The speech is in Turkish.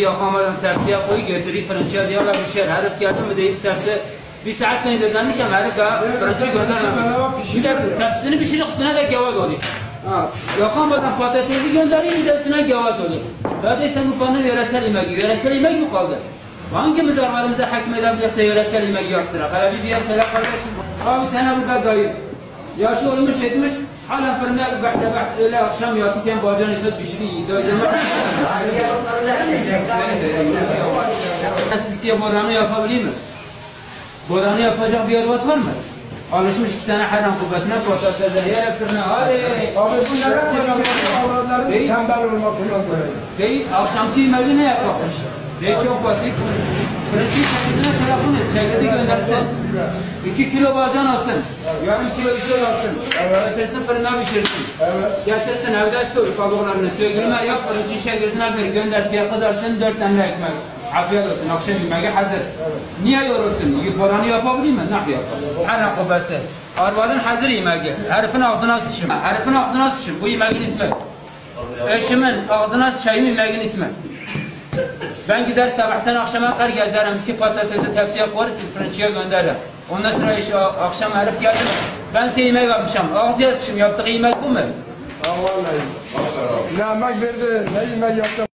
Yakamadan tersiye koyu götürüp fırınçıya diyorlar bir şey herif geldi mi deyip tersi bir saat ne ödenmiş ama herif daha fırınçı göndermemiş. Bir de tersini pişirip üstüne de gevat oluyor. Yakamadan patatesi göndereyim bir de üstüne gevat oluyor. Ya de sen konunun yöresel yemeği, yöresel yemek mi kaldı? Hangimiz arvadımıza hakim edebilirlik de yöresel yemek yaptırak? Hele bir diye söyle kardeşim. Abi tane burada dayı. Yaşı olmuş حالا فرنا بعد بعد لا شام يا كان باجان صد بشري جايزه ما اساسيه بورانه يا فابليم بورانه يا فاجا بيار وتفرم حالا شو مش كتانا حرام خب بس نفوا تسد هي فرنا هذه قبل كنا تنبل والمفروض اي اخشام تي مدينه يا فاضل ليه شوف بسيط Fırıncı çekirdeğine telefon et. Çekirdeği göndersin. İki kilo bacan alsın. Yarım kilo izol alsın. Getirsin fırına pişirsin. Evet. Getirsin evde soy kabuklarını. Sögülme yap fırıncı çekirdeğine ver. Gönder fiyat kızarsın. Dört tane ekmek. Afiyet olsun. Akşam yemeği hazır. Niye yorulsun? Boranı yapabilir mi? Ne yapar? Her kubesi. Arvadın hazır yemeği. Herifin ağzına sıçın. Herifin ağzına sıçın. Bu yemeğin ismi. Eşimin ağzına sıçayım yemeğin ismi. Ben gider sabahtan akşama kadar gezerim. iki patatesi tepsiye koyup fırıncıya gönderirim. Ondan sonra iş, akşam herif geldi. Ben size yemek yapmışım. Ağzıya sıçayım. Yaptığı yemek bu mu? Vallahi. Ne emek verdi, ne yemek yaptı.